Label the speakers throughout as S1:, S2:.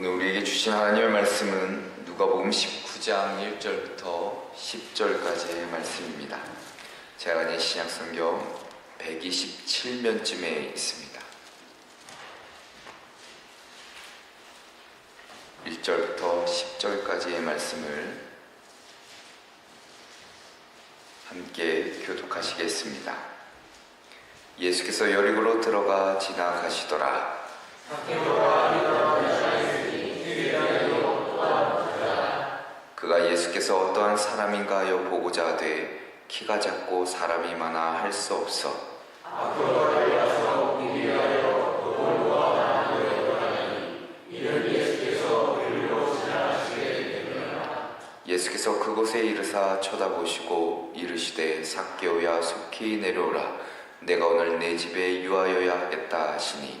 S1: 오늘 우리에게 주신 하나님의 말씀은 누가복음 19장 1절부터 10절까지의 말씀입니다. 제가 가진 신약 성경 127면쯤에 있습니다. 1절부터 10절까지의 말씀을 함께 교독하시겠습니다. 예수께서 여리고로 들어가 지나가시더라. 그가 예수께서 어떠한 사람인가 하여 보고자 하되 키가 작고 사람이 많아 할 수 없어. 예수께서 그곳에 이르사 쳐다보시고 이르시되 삭개오야 속히 내려오라. 내가 오늘 내 집에 유하여야 하겠다 하시니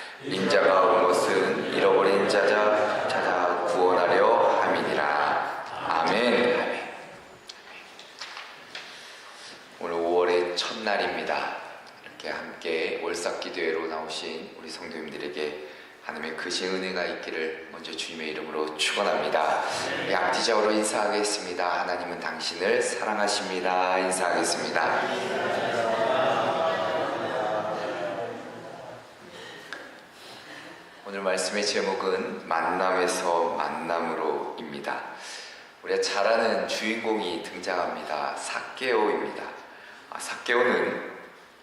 S1: 인자가 온 것은 잃어버린 자자 찾아 구원하려 함이니라 아멘 오늘 5월의 첫날입니다 이렇게 함께 월삭기도회로 나오신 우리 성도님들에게 하나님의 크신 은혜가 있기를 먼저 주님의 이름으로 축원합니다. 우리 앞뒤적으로 인사하겠습니다. 하나님은 당신을 사랑하십니다. 인사하겠습니다. 오늘 말씀의 제목은 만남에서 만남으로입니다. 우리가 잘 아는 주인공이 등장합니다. 사케오입니다. 아, 사케오는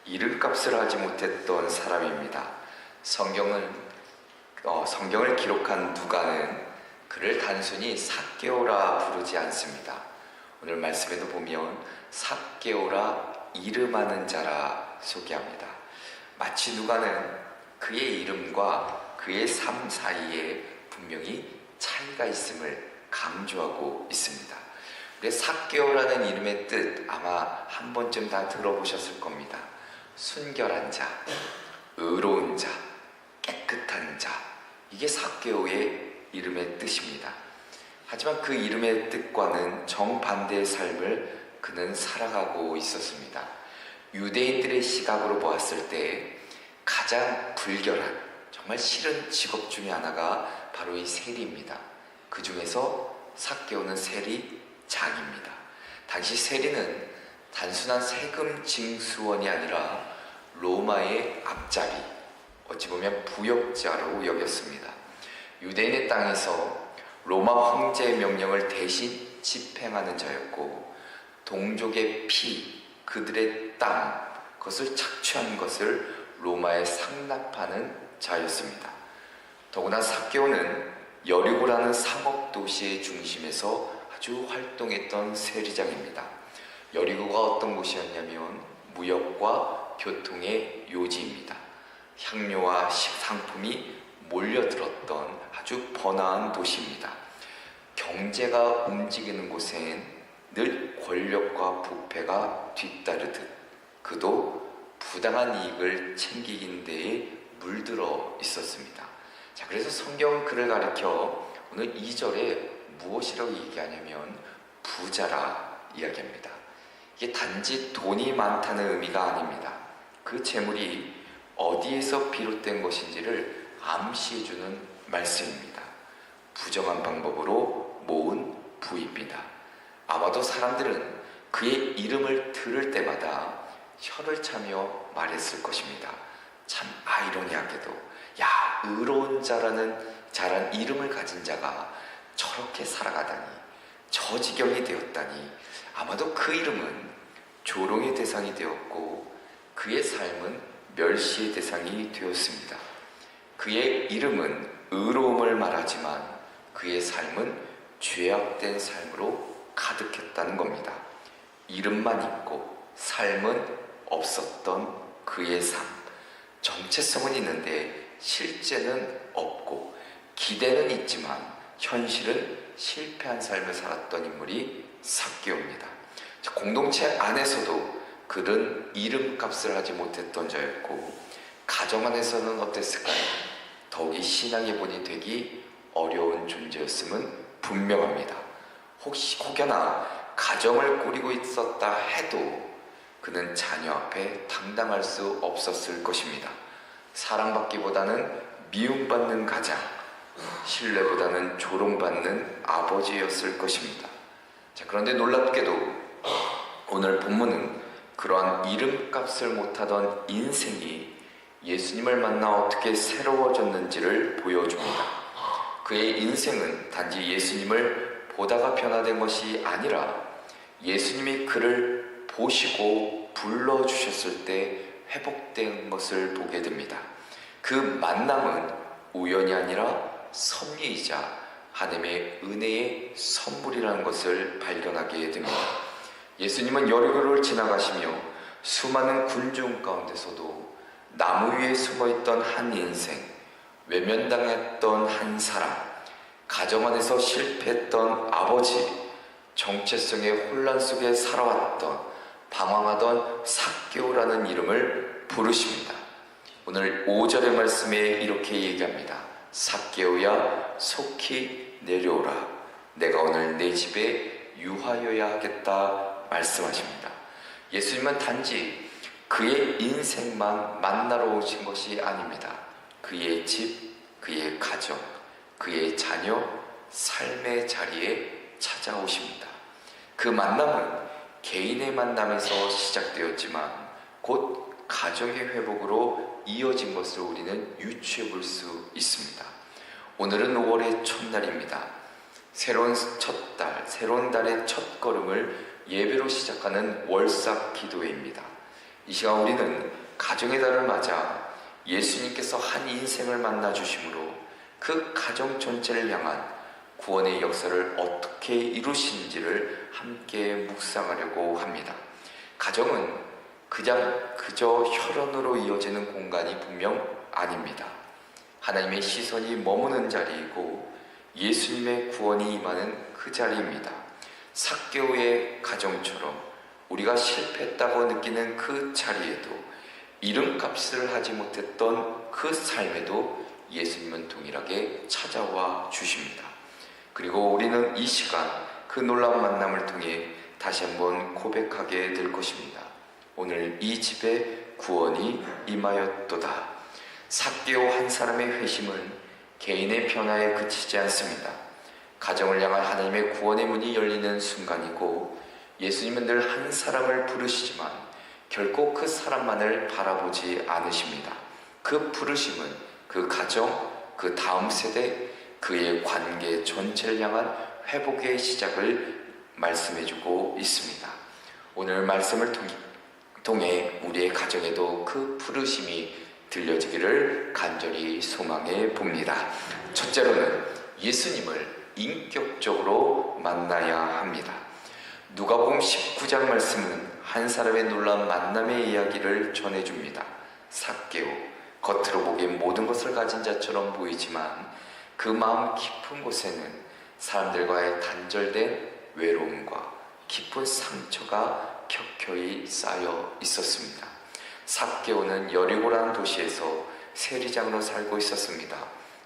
S1: 이름값을 하지 못했던 사람입니다. 성경은 어, 성경을 기록한 누가는 그를 단순히 사개오라 부르지 않습니다. 오늘 말씀에도 보면 사개오라 이름하는 자라 소개합니다. 마치 누가는 그의 이름과 그의 삶 사이에 분명히 차이가 있음을 강조하고 있습니다. 우리 사개오라는 이름의 뜻 아마 한 번쯤 다 들어보셨을 겁니다. 순결한 자, 의로운 자, 깨끗한 자, 이게 사개오의 이름의 뜻입니다. 하지만 그 이름의 뜻과는 정반대의 삶을 그는 살아가고 있었습니다. 유대인들의 시각으로 보았을 때 가장 불결한 정말 싫은 직업 중에 하나가 바로 이 세리입니다. 그 중에서 사개오는 세리 장입니다. 당시 세리는 단순한 세금 징수원이 아니라 로마의 앞자리, 어찌 보면 부역자로 여겼습니다. 유대인의 땅에서 로마 황제의 명령을 대신 집행하는 자였고 동족의 피, 그들의 땅, 그것을 착취한 것을 로마에 상납하는 자였습니다. 더구나 사개오는 여리고라는 상업 도시의 중심에서 아주 활동했던 세리장입니다. 여리고가 어떤 곳이었냐면 무역과 교통의 요지입니다. 향료와 상품이 몰려들었던 아주 번화한 도시입니다. 경제가 움직이는 곳엔 늘 권력과 부패가 뒤따르듯 그도 부당한 이익을 챙기긴 데에 물들어 있었습니다. 자, 그래서 성경은 그를 가리켜 오늘 2절에 무엇이라고 얘기하냐면 부자라 이야기합니다. 이게 단지 돈이 많다는 의미가 아닙니다. 그 재물이 어디에서 비롯된 것인지를 암시해주는 말씀입니다. 부정한 방법으로 모은 부입니다. 아마도 사람들은 그의 이름을 들을 때마다 혀를 차며 말했을 것입니다. 참 아이러니하게도 야 의로운 자라는 자란 이름을 가진 자가 저렇게 살아가다니 저 지경이 되었다니 아마도 그 이름은 조롱의 대상이 되었고 그의 삶은 멸시의 대상이 되었습니다. 그의 이름은 의로움을 말하지만 그의 삶은 죄악된 삶으로 가득했다는 겁니다. 이름만 있고 삶은 없었던 그의 삶. 정체성은 있는데 실제는 없고 기대는 있지만 현실은 실패한 삶을 살았던 인물이 삭개오입니다. 자, 공동체 안에서도 그는 이름값을 하지 못했던 자였고 가정 안에서는 어땠을까요? 더욱이 신앙의 본이 되기 어려운 존재였음은 분명합니다. 혹시 혹여나 가정을 꾸리고 있었다 해도 그는 자녀 앞에 당당할 수 없었을 것입니다. 사랑받기보다는 미움받는 가장, 신뢰보다는 조롱받는 아버지였을 것입니다. 자, 그런데 놀랍게도 오늘 본문은 그러한 이름값을 못하던 인생이 예수님을 만나 어떻게 새로워졌는지를 보여줍니다. 그의 인생은 단지 예수님을 보다가 변화된 것이 아니라 예수님이 그를 보시고 불러주셨을 때 회복된 것을 보게 됩니다. 그 만남은 우연이 아니라 섭리이자 하나님의 은혜의 선물이라는 것을 발견하게 됩니다. 예수님은 여리고를 지나가시며 수많은 군중 가운데서도 나무 위에 숨어있던 한 인생, 외면당했던 한 사람, 가정 안에서 실패했던 아버지, 정체성의 혼란 속에 살아왔던 방황하던 삭개오라는 이름을 부르십니다. 오늘 5절의 말씀에 이렇게 얘기합니다. 삭개오야 속히 내려오라. 내가 오늘 내 집에 유하여야 하겠다 말씀하십니다. 예수님은 단지 그의 인생만 만나러 오신 것이 아닙니다. 그의 집, 그의 가정, 그의 자녀, 삶의 자리에 찾아오십니다. 그 만남은 개인의 만남에서 시작되었지만 곧 가정의 회복으로 이어진 것을 우리는 유추해 볼 수 있습니다. 오늘은 5월의 첫날입니다. 새로운 첫 달, 새로운 달의 첫 걸음을 예배로 시작하는 월삭 기도회입니다. 이 시간 우리는 가정의 달을 맞아 예수님께서 한 인생을 만나 주심으로 그 가정 전체를 향한 구원의 역사를 어떻게 이루시는지를 함께 묵상하려고 합니다. 가정은 그냥 그저 혈연으로 이어지는 공간이 분명 아닙니다. 하나님의 시선이 머무는 자리이고 예수님의 구원이 임하는 그 자리입니다. 삭개오의 가정처럼 우리가 실패했다고 느끼는 그 자리에도 이름값을 하지 못했던 그 삶에도 예수님은 동일하게 찾아와 주십니다. 그리고 우리는 이 시간 그 놀라운 만남을 통해 다시 한번 고백하게 될 것입니다. 오늘 이 집에 구원이 임하였도다. 삭개오 한 사람의 회심은 개인의 변화에 그치지 않습니다. 가정을 향한 하나님의 구원의 문이 열리는 순간이고 예수님은 늘 한 사람을 부르시지만 결코 그 사람만을 바라보지 않으십니다. 그 부르심은 그 가정, 그 다음 세대, 그의 관계 전체를 향한 회복의 시작을 말씀해주고 있습니다. 오늘 말씀을 통해, 우리의 가정에도 그 부르심이 들려지기를 간절히 소망해 봅니다. 첫째로는 예수님을 인격적으로 만나야 합니다. 누가복음 19장 말씀은 한 사람의 놀라운 만남의 이야기를 전해줍니다. 삭개오 겉으로 보기엔 모든 것을 가진 자처럼 보이지만 그 마음 깊은 곳에는 사람들과의 단절된 외로움과 깊은 상처가 켜켜이 쌓여 있었습니다. 삭개오는 여리고라는 도시에서 세리장으로 살고 있었습니다.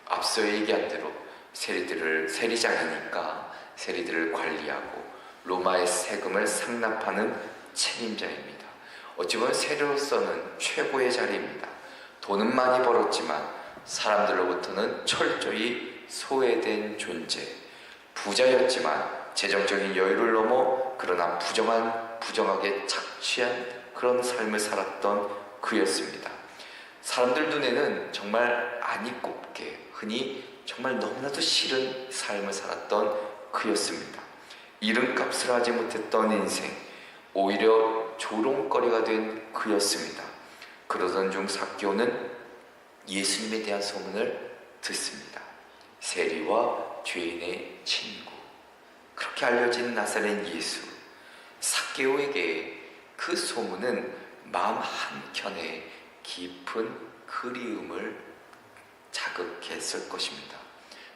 S1: 앞서 얘기한 대로 세리들을 세리장이니까 세리들을 관리하고 로마의 세금을 상납하는 책임자입니다. 어찌 보면 세리로서는 최고의 자리입니다. 돈은 많이 벌었지만 사람들로부터는 철저히 소외된 존재. 부자였지만 재정적인 여유를 넘어 그러나 부정한 부정하게 착취한 그런 삶을 살았던 그였습니다. 사람들 눈에는 정말 아니 꼽게 흔히 정말 너무나도 싫은 삶을 살았던 그였습니다. 이름값을 하지 못했던 인생, 오히려 조롱거리가 된 그였습니다. 그러던 중 삭개오는 예수님에 대한 소문을 듣습니다. 세리와 죄인의 친구. 그렇게 알려진 나사렛 예수. 삭개오에게 그 소문은 마음 한켠에 깊은 그리움을 자극했을 것입니다.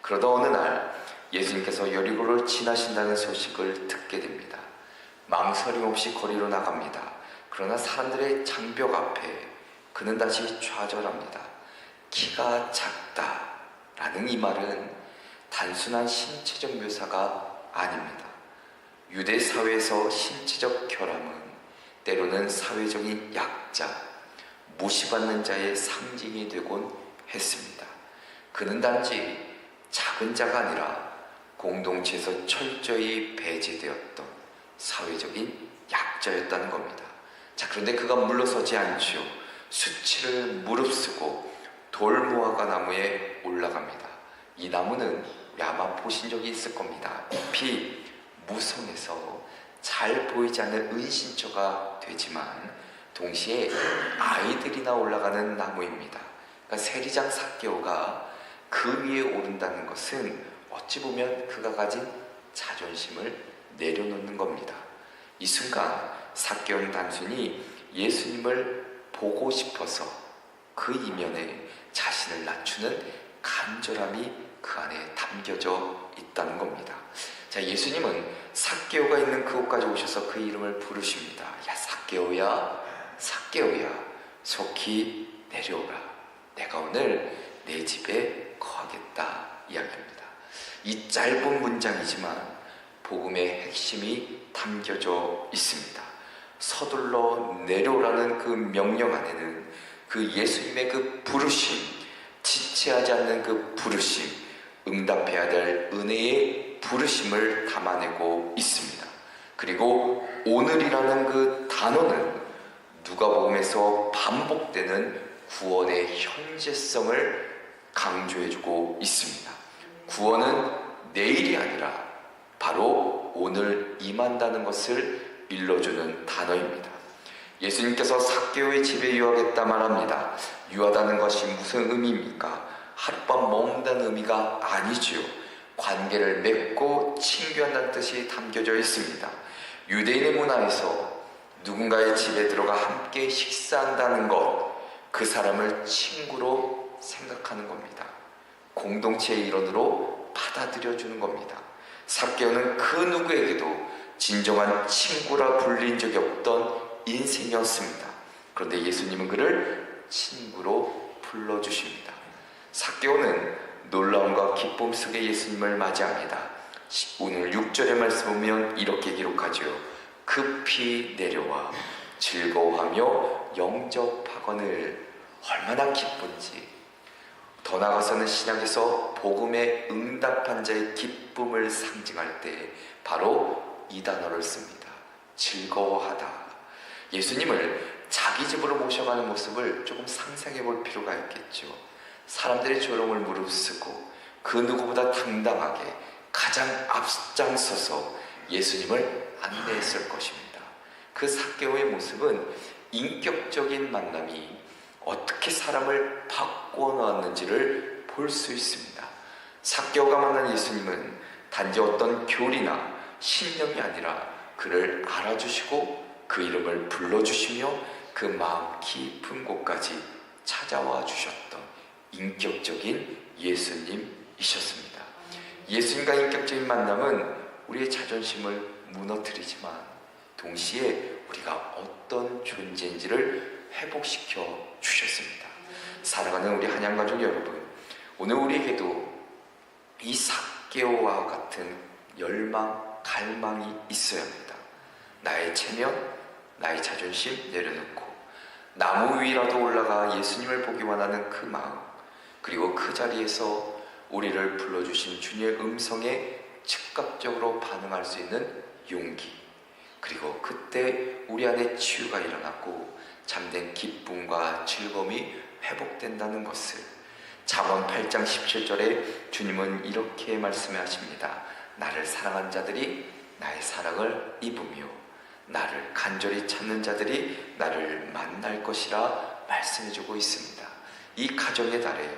S1: 그러다 어느 날 예수님께서 여리고를 지나신다는 소식을 듣게 됩니다. 망설임 없이 거리로 나갑니다. 그러나 사람들의 장벽 앞에 그는 다시 좌절합니다. 키가 작다 라는 이 말은 단순한 신체적 묘사가 아닙니다. 유대 사회에서 신체적 결함은 때로는 사회적인 약자, 무시받는 자의 상징이 되곤 했습니다. 그는 단지 작은 자가 아니라 공동체에서 철저히 배제되었던 사회적인 약자였다는 겁니다. 자, 그런데 그가 물러서지 않죠. 수치를 무릅쓰고 돌무화과 나무에 올라갑니다. 이 나무는 아마 보신 적이 있을 겁니다. 잎이 무성해서 잘 보이지 않는 은신처가 되지만 동시에 아이들이나 올라가는 나무입니다. 그러니까 세리장 사개오가 그 위에 오른다는 것은 어찌 보면 그가 가진 자존심을 내려놓는 겁니다. 이 순간 사개오는 단순히 예수님을 보고 싶어서 그 이면에 자신을 낮추는 간절함이 그 안에 담겨져 있다는 겁니다. 자, 예수님은 사개오가 있는 그곳까지 오셔서 그 이름을 부르십니다. 야, 사개오야, 사개오야, 속히 내려오라. 내가 오늘 내 집에 거하겠다. 이야기입니다. 이 짧은 문장이지만 복음의 핵심이 담겨져 있습니다. 서둘러 내려오라는 그 명령 안에는 그 예수님의 그 부르심, 지체하지 않는 그 부르심, 응답해야 될 은혜의 부르심을 담아내고 있습니다. 그리고 오늘이라는 그 단어는 누가복음에서 반복되는 구원의 현재성을 강조해주고 있습니다. 구원은 내일이 아니라 바로 오늘 임한다는 것을 일러주는 단어입니다. 예수님께서 사개오의 집에 유하겠다 말합니다. 유하다는 것이 무슨 의미입니까? 하룻밤 머문다는 의미가 아니지요. 관계를 맺고 친교한다는 뜻이 담겨져 있습니다. 유대인의 문화에서 누군가의 집에 들어가 함께 식사한다는 것, 그 사람을 친구로 생각하는 겁니다. 공동체의 일원으로 받아들여 주는 겁니다. 사개오는 그 누구에게도 진정한 친구라 불린 적이 없던 인생이었습니다. 그런데 예수님은 그를 친구로 불러주십니다. 사개오는 놀라움과 기쁨 속에 예수님을 맞이합니다. 오늘 6절의 말씀 보면 이렇게 기록하죠. 급히 내려와 즐거워하며 영접하거늘 얼마나 기쁜지 더 나아가서는 신약에서 복음에 응답한 자의 기쁨을 상징할 때 바로 이 단어를 씁니다. 즐거워하다. 예수님을 자기 집으로 모셔가는 모습을 조금 상상해 볼 필요가 있겠죠. 사람들의 조롱을 무릅쓰고 그 누구보다 당당하게 가장 앞장서서 예수님을 안내했을 것입니다. 그 사개오의 모습은 인격적인 만남이 어떻게 사람을 바꾸어 놓았는지를 볼 수 있습니다. 사개오가 만난 예수님은 단지 어떤 교리나 신념이 아니라 그를 알아주시고 그 이름을 불러주시며 그 마음 깊은 곳까지 찾아와 주셨던 인격적인 예수님이셨습니다. 예수님과 인격적인 만남은 우리의 자존심을 무너뜨리지만 동시에 우리가 어떤 존재인지를 회복시켜 주셨습니다. 사랑하는 우리 한양가족 여러분, 오늘 우리에게도 이 사개오와 같은 열망, 갈망이 있어야 합니다. 나의 체면, 나의 자존심 내려놓고 나무 위라도 올라가 예수님을 보기 원하는 그 마음, 그리고 그 자리에서 우리를 불러주신 주님의 음성에 즉각적으로 반응할 수 있는 용기, 그리고 그때 우리 안에 치유가 일어나고 잠든 기쁨과 즐거움이 회복된다는 것을 잠언 8장 17절에 주님은 이렇게 말씀하십니다. 나를 사랑한 자들이 나의 사랑을 입으며 나를 간절히 찾는 자들이 나를 만날 것이라 말씀해주고 있습니다. 이 가정의 달에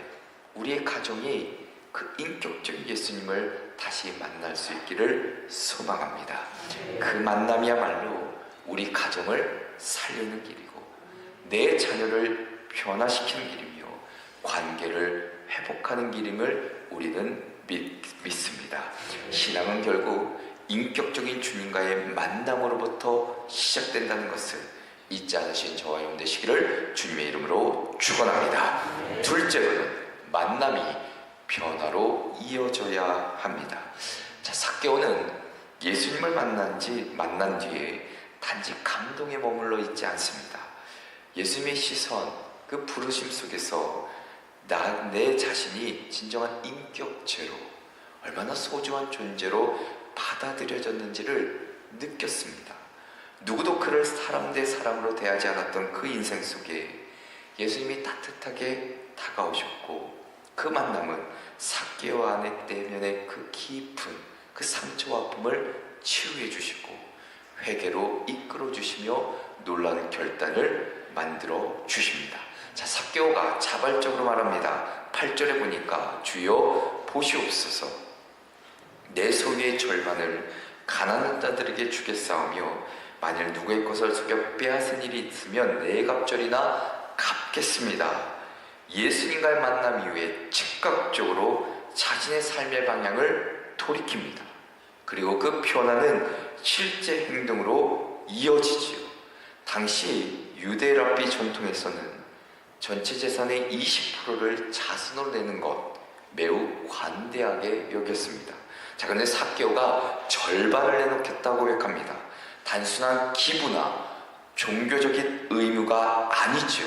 S1: 우리의 가정이 그 인격적인 예수님을 다시 만날 수 있기를 소망합니다. 그 만남이야말로 우리 가정을 살리는 길이고 내 자녀를 변화시키는 길이며 관계를 회복하는 길임을 우리는 믿고 신앙은 결국 인격적인 주님과의 만남으로부터 시작된다는 것을 잊지 않으신 저와 여러분 되시기를 주님의 이름으로 축원합니다. 둘째로는 만남이 변화로 이어져야 합니다. 자, 사개오는 예수님을 만난 지 만난 뒤에 단지 감동에 머물러 있지 않습니다. 예수님의 시선, 그 부르심 속에서 나, 내 자신이 진정한 인격체로 얼마나 소중한 존재로 받아들여졌는지를 느꼈습니다. 누구도 그를 사람 대 사람으로 대하지 않았던 그 인생 속에 예수님이 따뜻하게 다가오셨고 그 만남은 사개오 안에 내면의 그 깊은 그 상처와 아픔을 치유해 주시고 회개로 이끌어 주시며 놀라운 결단을 만들어 주십니다. 자, 사개오가 자발적으로 말합니다. 8절에 보니까 주여 보시옵소서 내 소유의 절반을 가난한 자들에게 주겠사오며 만일 누구의 것을 속여 빼앗은 일이 있으면 네 갑절이나 갚겠습니다. 예수님과의 만남 이후에 즉각적으로 자신의 삶의 방향을 돌이킵니다. 그리고 그 변화는 실제 행동으로 이어지지요. 당시 유대 랍비 전통에서는 전체 재산의 20%를 자선으로 내는 것 매우 관대하게 여겼습니다. 자, 근데 사개오가 절반을 내놓겠다고 고백합니다. 단순한 기부나 종교적인 의무가 아니죠.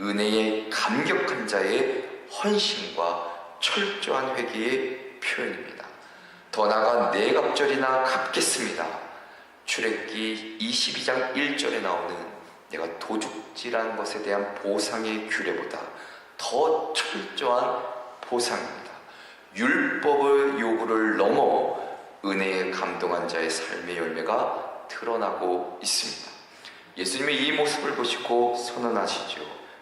S1: 은혜에 감격한 자의 헌신과 철저한 회개의 표현입니다. 더 나아가 네 갑절이나 갚겠습니다. 출애기 22장 1절에 나오는 내가 도둑질한 것에 대한 보상의 규례보다 더 철저한 보상입니다. 율법의 요구를 넘어 은혜에 감동한 자의 삶의 열매가 드러나고 있습니다. 예수님의 이 모습을 보시고 선언하시죠.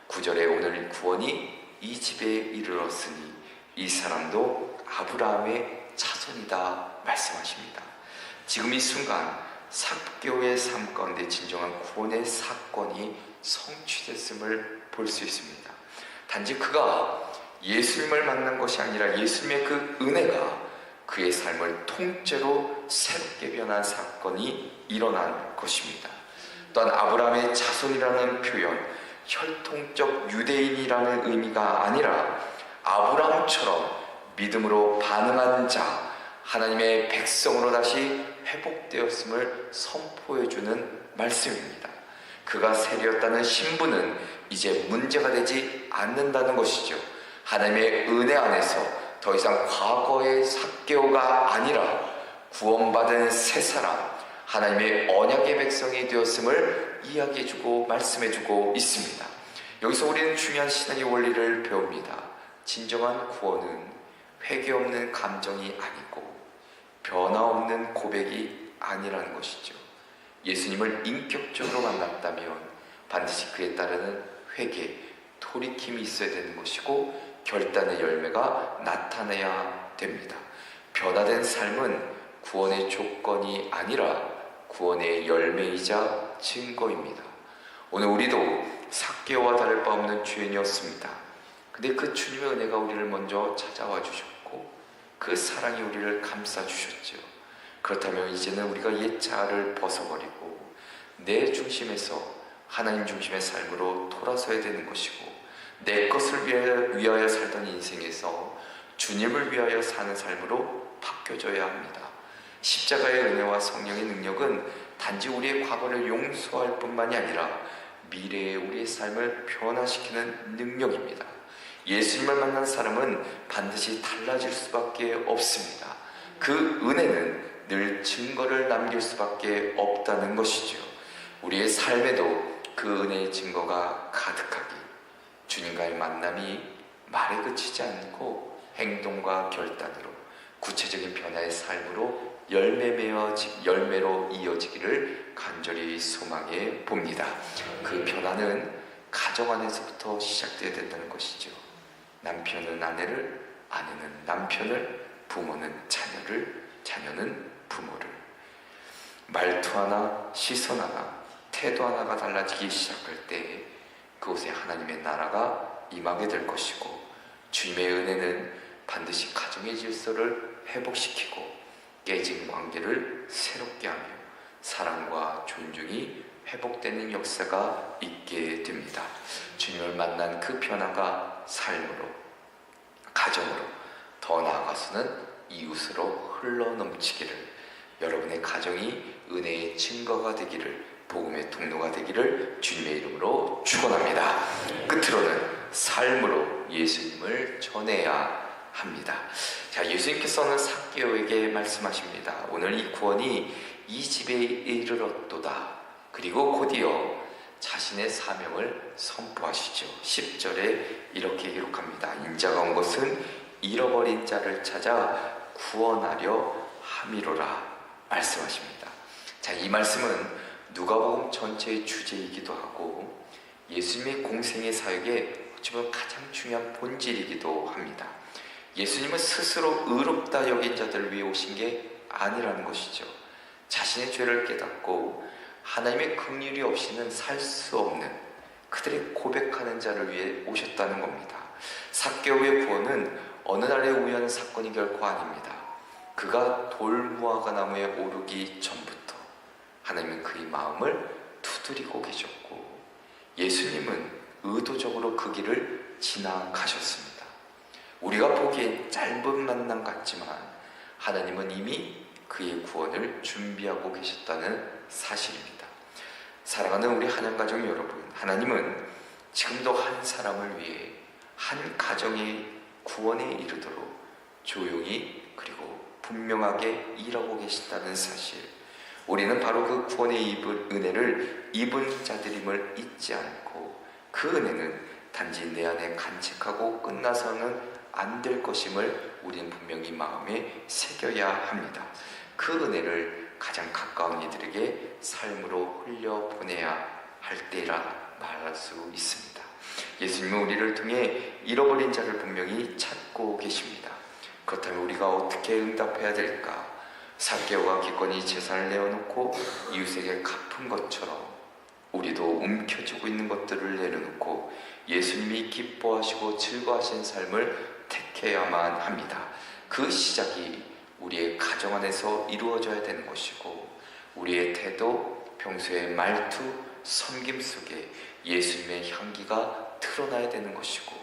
S1: 9절에 오늘 구원이 이 집에 이르렀으니 이 사람도 아브라함의 자손이다 말씀하십니다. 지금 이 순간 사교의 삶 가운데 진정한 구원의 사건이 성취됐음을 볼 수 있습니다. 단지 그가 예수님을 만난 것이 아니라 예수님의 그 은혜가 그의 삶을 통째로 새롭게 변한 사건이 일어난 것입니다. 또한 아브라함의 자손이라는 표현, 혈통적 유대인이라는 의미가 아니라 아브라함처럼 믿음으로 반응한 자, 하나님의 백성으로 다시 회복되었음을 선포해주는 말씀입니다. 그가 세리였다는 신분은 이제 문제가 되지 않는다는 것이죠. 하나님의 은혜 안에서 더 이상 과거의 사개오가 아니라 구원받은 새 사람, 하나님의 언약의 백성이 되었음을 이야기해주고 말씀해주고 있습니다. 여기서 우리는 중요한 신앙의 원리를 배웁니다. 진정한 구원은 회개 없는 감정이 아니고 변화 없는 고백이 아니라는 것이죠. 예수님을 인격적으로 만났다면 반드시 그에 따르는 회개, 돌이킴이 있어야 되는 것이고 결단의 열매가 나타내야 됩니다. 변화된 삶은 구원의 조건이 아니라 구원의 열매이자 증거입니다. 오늘 우리도 사개와 다를 바 없는 죄인이었습니다. 근데 그 주님의 은혜가 우리를 먼저 찾아와 주셨고 그 사랑이 우리를 감싸 주셨죠. 그렇다면 이제는 우리가 옛 자아를 벗어버리고 내 중심에서 하나님 중심의 삶으로 돌아서야 되는 것이고 내 것을 위하여, 살던 인생에서 주님을 위하여 사는 삶으로 바뀌어져야 합니다. 십자가의 은혜와 성령의 능력은 단지 우리의 과거를 용서할 뿐만이 아니라 미래의 우리의 삶을 변화시키는 능력입니다. 예수님을 만난 사람은 반드시 달라질 수밖에 없습니다. 그 은혜는 늘 증거를 남길 수밖에 없다는 것이죠. 우리의 삶에도 그 은혜의 증거가 가득하기, 주님과의 만남이 말에 그치지 않고 행동과 결단으로 구체적인 변화의 삶으로 열매매어 열매로 이어지기를 간절히 소망해 봅니다. 그 변화는 가정 안에서부터 시작돼야 된다는 것이죠. 남편은 아내를, 아내는 남편을, 부모는 자녀를, 자녀는 부모를. 말투 하나, 시선 하나, 태도 하나가 달라지기 시작할 때 그곳에 하나님의 나라가 임하게 될 것이고 주님의 은혜는 반드시 가정의 질서를 회복시키고 깨진 관계를 새롭게 하며 사랑과 존중이 회복되는 역사가 있게 됩니다. 주님을 만난 그 변화가 삶으로, 가정으로, 더 나아가서는 이웃으로 흘러 넘치기를 여러분의 가정이 은혜의 증거가 되기를 복음의 통로가 되기를 주님의 이름으로 축원합니다. 끝으로는 삶으로 예수님을 전해야 합니다. 자, 예수님께서는 삭개오에게 말씀하십니다. 오늘 이 구원이 이 집에 이르렀도다. 그리고 곧이어 자신의 사명을 선포하시죠. 10절에 이렇게 기록합니다. 인자가 온 것은 잃어버린 자를 찾아 구원하려 함이로라 말씀하십니다. 자, 이 말씀은 누가복음 전체의 주제이기도 하고 예수님의 공생의 사역에 어쩌면 가장 중요한 본질이기도 합니다. 예수님은 스스로 의롭다 여긴 자들을 위해 오신 게 아니라는 것이죠. 자신의 죄를 깨닫고 하나님의 긍휼이 없이는 살 수 없는 그들의 고백하는 자를 위해 오셨다는 겁니다. 삭개오의 구원은 어느 날의 우연한 사건이 결코 아닙니다. 그가 돌무화과 나무에 오르기 전부터 하나님은 그의 마음을 두드리고 계셨고 예수님은 의도적으로 그 길을 지나가셨습니다. 우리가 보기엔 짧은 만남 같지만 하나님은 이미 그의 구원을 준비하고 계셨다는 사실입니다. 사랑하는 우리 한양가족 여러분, 하나님은 지금도 한 사람을 위해 한 가정의 구원에 이르도록 조용히 그리고 분명하게 일하고 계신다는 사실. 우리는 바로 그 구원의 입은 은혜를 입은 자들임을 잊지 않고 그 은혜는 단지 내 안에 간직하고 끝나서는 안 될 것임을 우리는 분명히 마음에 새겨야 합니다. 그 은혜를 가장 가까운 이들에게 삶으로 흘려보내야 할 때라 말할 수 있습니다. 예수님은 우리를 통해 잃어버린 자를 분명히 찾고 계십니다. 그렇다면 우리가 어떻게 응답해야 될까? 사개오가 기꺼이 재산을 내어놓고 이웃에게 갚은 것처럼 우리도 움켜쥐고 있는 것들을 내려놓고 예수님이 기뻐하시고 즐거워하신 삶을 택해야만 합니다. 그 시작이 우리의 가정 안에서 이루어져야 되는 것이고 우리의 태도, 평소의 말투, 섬김 속에 예수님의 향기가 드러나야 되는 것이고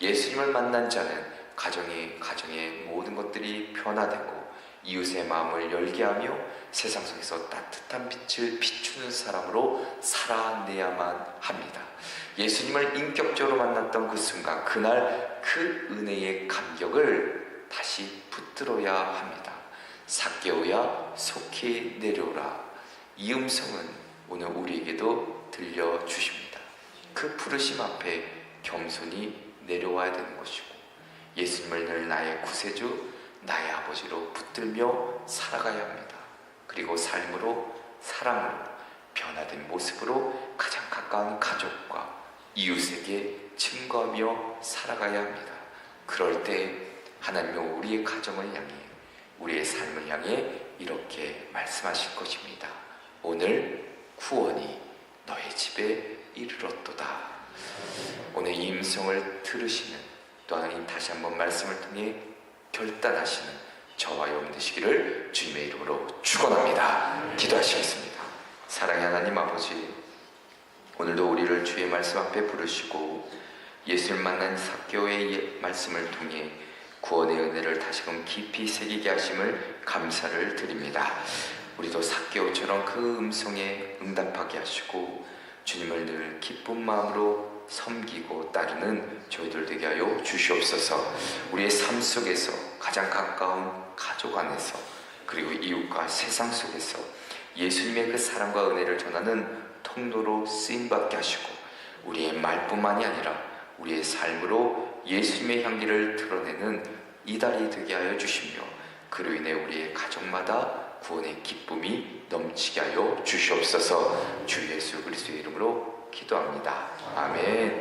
S1: 예수님을 만난 자는 가정이 가정의 모든 것들이 변화되고 이웃의 마음을 열게 하며 세상 속에서 따뜻한 빛을 비추는 사람으로 살아내야만 합니다. 예수님을 인격적으로 만났던 그 순간, 그날 그 은혜의 감격을 다시 붙들어야 합니다. 삭개오야 속히 내려오라. 이 음성은 오늘 우리에게도 들려주십니다. 그 부르심 앞에 겸손히 내려와야 되는 것이고 예수님을 늘 나의 구세주, 나의 아버지로 붙들며 살아가야 합니다. 그리고 삶으로, 사랑으로, 변화된 모습으로 가장 가까운 가족과 이웃에게 증거하며 살아가야 합니다. 그럴 때 하나님은 우리의 가정을 향해, 우리의 삶을 향해 이렇게 말씀하실 것입니다. 오늘 구원이 너의 집에 이르렀도다. 오늘 이 음성을 들으시는 또한 다시 한번 말씀을 통해 결단하시는 저와 여러분 되시기를 주님의 이름으로 축원합니다. 기도하시겠습니다. 사랑의 하나님 아버지, 오늘도 우리를 주의 말씀 앞에 부르시고 예수를 만난 사교의 말씀을 통해 구원의 은혜를 다시금 깊이 새기게 하심을 감사를 드립니다. 우리도 사교처럼 그 음성에 응답하게 하시고 주님을 늘 기쁜 마음으로 섬기고 따르는 저희들 되게 하여 주시옵소서. 우리의 삶 속에서 가장 가까운 가족 안에서 그리고 이웃과 세상 속에서 예수님의 그 사랑과 은혜를 전하는 통로로 쓰임 받게 하시고 우리의 말뿐만이 아니라 우리의 삶으로 예수님의 향기를 드러내는 이달이 되게 하여 주시며 그로 인해 우리의 가정마다 구원의 기쁨이 넘치게 하여 주시옵소서 주 예수 그리스도의 이름으로 기도합니다. 아멘.